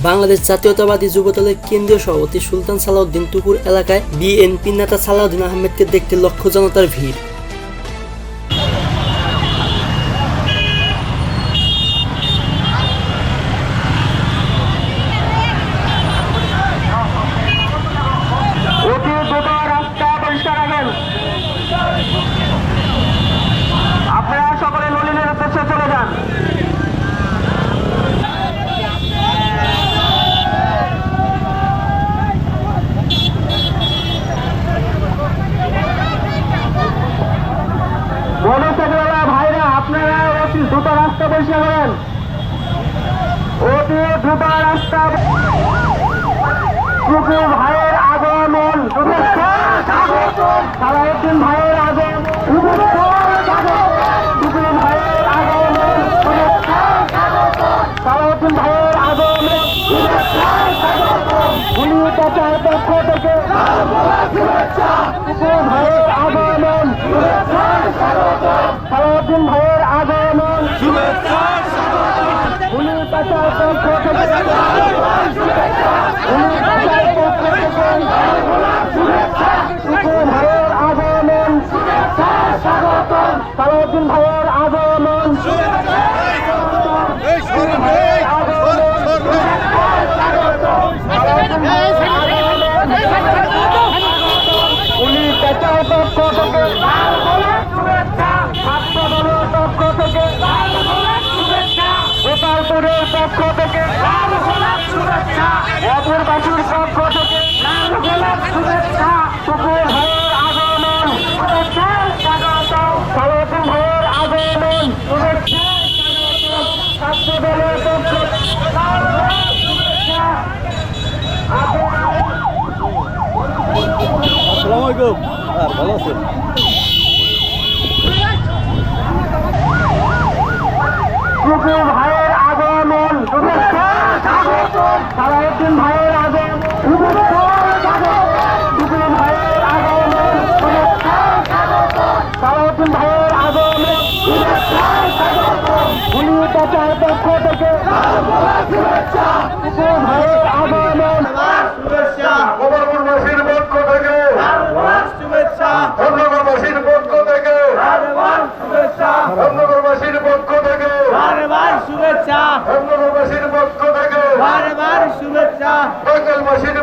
বাংলাদেশ জাতীয়তাবাদী যুবদলের কেন্দ্রীয় সভাপতি সুলতান সালাউদ্দিন টুকুর এলাকায় বিএনপি নেতা সালাউদ্দিন আহমেদকে দেখতে লক্ষ জনতার ভিড় অতি দ্রুত রাস্তা পরিষ্কার রাখেন আপনারা সকলে নলিনের উদ্দেশ্যে চলে যান মোটরসাইকেলওয়ালা ভাইরা আপনারা অতি দ্রুত রাস্তা পরিষ্কার করেন। অতি ভাইয়ের আগমন। ভাইয়ের আগমন। সালাউদ্দিন আগমন শুভেচ্ছা স্বাগতম গুলি চাচার পক্ষ থেকে টুকু ভাইয়ের আগমন শুভেচ্ছা স্বাগতম সালাউদ্দিন ভাইয়ের আগমন শুভেচ্ছা গুলি চাচার পক্ষ থেকে ভাইয়ের আগমন সালাউদ্দিন ভাইয়ের আগমন পুলিশ পেঁচাও পক্ষ থেকে ছাত্র দলের পক্ষ থেকে গোপালপুরের পক্ষ থেকে অপুরবাসীর পক্ষ থেকে টুকুর ভাইয়ের আগমন সালাউদ্দিন ভাইয়ের আগমন ছাত্র দলের পক্ষ আসসালামু আলাইকুম আর ভালো আছেন? ভাইয়ের আগমন সালাউদ্দিন ভাইয়ের আগমন সালাউদ্দিন ভাইয়ের আগমন চাচার পক্ষ থেকে। ভাইয়ের চন্দ্রগড়বাসীর পক্ষ থেকে। বারবার শুভেচ্ছা। চন্দ্রগড়বাসীর পক্ষ থেকে। বারবার শুভেচ্ছা। বাঙালবাসীর